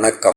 வணக்கம்.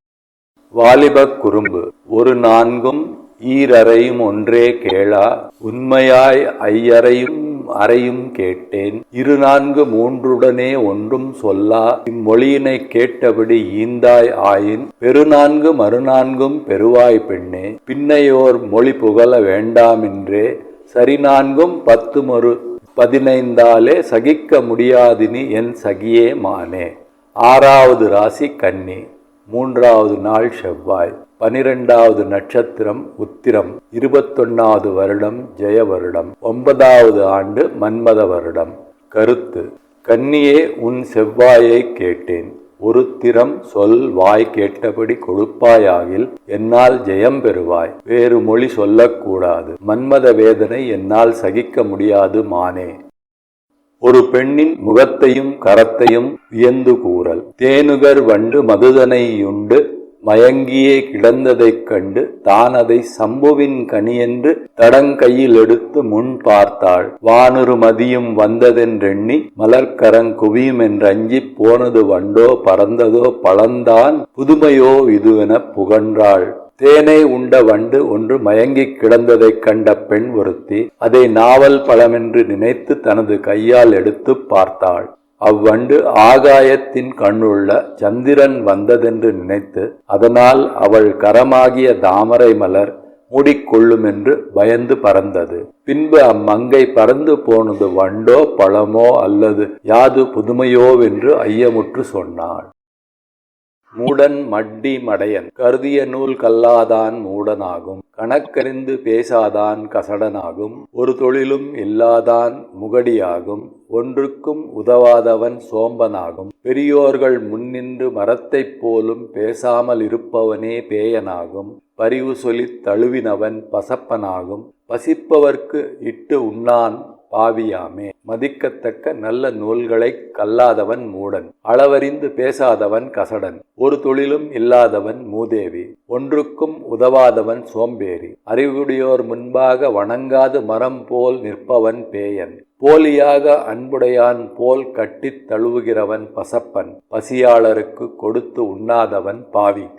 வாலிபக் குறும்பு ஒரு நான்கும் ஈரறையும் ஒன்றே கேளா உண்மையாய் ஐயறையும் அறையும் கேட்டேன். இரு நான்கு மூன்றுடனே ஒன்றும் சொல்லா இம்மொழியினை கேட்டபடி ஈந்தாய் ஆயின் பெருநான்கு மறுநான்கும் பெருவாய் பெண்ணே பின்னையோர் மொழி புகழ வேண்டாமென்றே சரி நான்கும் பத்து மறு பதினைந்தாலே சகிக்க முடியாதினி என் சகியே மானே. ஆறாவது ராசி கன்னி. மூன்றாவது நாள் செவ்வாய் பனிரெண்டாவது நட்சத்திரம் உத்திரம் இருபத்தொன்னாவது வருடம் ஜெய வருடம் ஒன்பதாவது ஆண்டு மன்மத வருடம். கருத்து கன்னியே உன் செவ்வாயை கேட்டேன். ஒரு திறம் சொல் வாய் கேட்டபடி கொடுப்பாயாகில் என்னால் ஜெயம் பெறுவாய். வேறு மொழி சொல்லக்கூடாது. மன்மத வேதனை என்னால் சகிக்க முடியாது மானே. ஒரு பெண்ணின் முகத்தையும் கரத்தையும் வியந்து கூறல். தேனுகர் வண்டு மதுதனையுண்டு மயங்கியே கிடந்ததைக் கண்டு தான் அதை சம்புவின் கனியென்று தடங்கையில் எடுத்து முன் பார்த்தாள். வானுரு மதியும் வந்ததென்றெண்ணி மலர்க்கரங் குவியும் என்றஞ்சிப் போனது வண்டோ பறந்ததோ பழந்தான் புதுமையோ இதுவெனப் புகன்றாள். தேனை உண்ட வண்டு ஒன்று மயங்கிக் கிடந்ததைக் கண்ட பெண் ஒருத்தி அதை நாவல் பழமென்று நினைத்து தனது கையால் எடுத்துப் பார்த்தாள். அவ்வண்டு ஆகாயத்தின் கண்ணுள்ள சந்திரன் வந்ததென்று நினைத்து அதனால் அவள் கரமாகிய தாமரை மலர் மூடிக்கொள்ளுமென்று பயந்து பறந்தது. பின்பு அம்மங்கை பறந்து போனது வண்டோ பழமோ அல்லது யாது புதுமையோவென்று ஐயமுற்று சொன்னாள். மூடன் மட்டி மடையன். கருதிய நூல் கல்லாதான் மூடனாகும். கணக்கறிந்து பேசாதான் கசடனாகும். ஒரு தொழிலும் இல்லாதான் முகடியாகும். ஒன்றுக்கும் உதவாதவன் சோம்பனாகும். பெரியோர்கள் முன்னின்று மரத்தைப் போலும் பேசாமல் இருப்பவனே பேயனாகும். பரிவு சொல்லித் தழுவினவன் பசப்பனாகும். பசிப்பவர்க்கு இட்டு உண்ணான். பாவியாமே. மதிக்கத்தக்க நல்ல நூல்களைக் கல்லாதவன் மூடன். அளவறிந்து பேசாதவன் கசடன். ஒரு தொழிலும் இல்லாதவன் மூதேவி. ஒன்றுக்கும் உதவாதவன் சோம்பேறி. அறிவுடையோர் முன்பாக வணங்காது மரம் போல் நிற்பவன் பேயன். போலியாக அன்புடையான் போல் கட்டித் தழுவுகிறவன் பசப்பன். பசியாளருக்கு கொடுத்து உண்ணாதவன் பாவி.